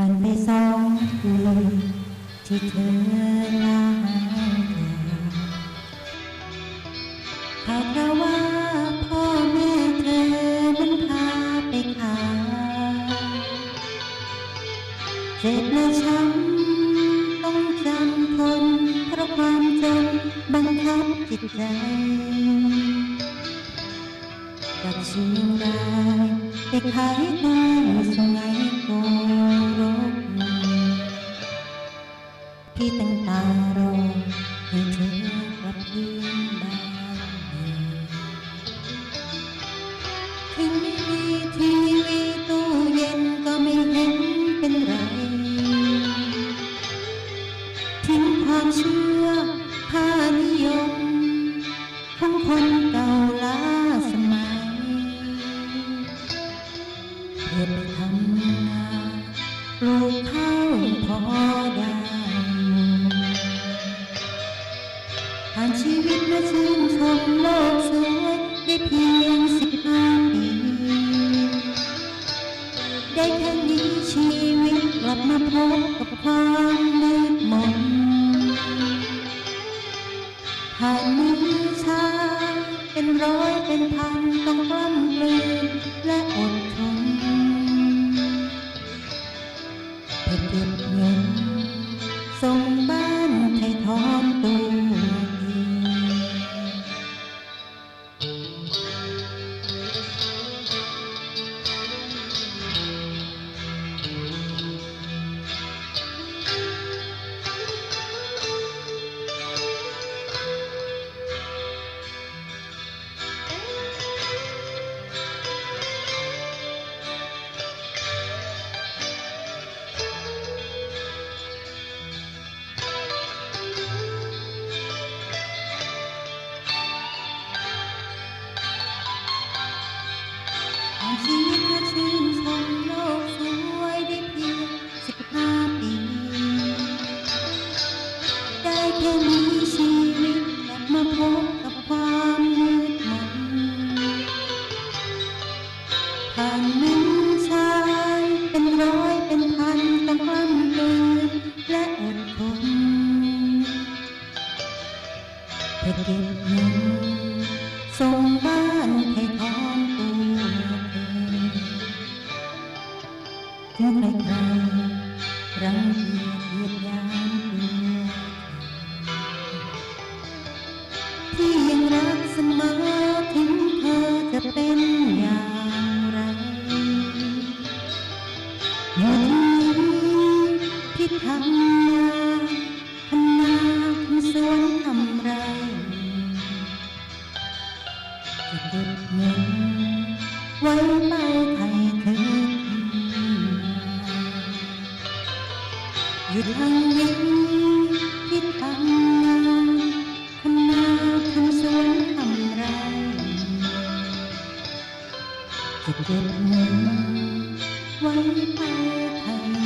ผ่านไปสองปีที่เธอลาจากข่าวคราวว่าพ่อแม่เธอนั้นพาไปขาเจ็บและช้ำต้องจำทนเพราะความจนบังคับจิตใจจากเชียงรายไปขายตัวสุ ตั้งตารอให้เธอกลับคืนบ้านถึงไม่มีทีวีตู้เย็นก็ไม่เห็นเป็นไร ทิ้งความเชื่อค่านิยมของคนเก่าล้าสมัยเพื่อไปานชีวิตมาชื่นชมโลกสวยได้เพียงสิบห้าปี ได้แค่นี้ชีวิตกลับมาพบกับความมืดมนผ่านมือชายเป็นร้อยเป็นพันต้องกล้ำกลืนและอดทนเพื่อเก็บเงินส่งบ้าน เพื่อเก็บเงินส่งบ้านให้ทองตัวเองถึงใครๆรังเกียจเหยียดยามตัวที่ยังรักเสมอถึงเธอจะเป็น ไว้ไปไทยเธอหยุดทางนี้ที่ทางานทำนาทำสวนทำไรจะเก็บเงินไว้ไป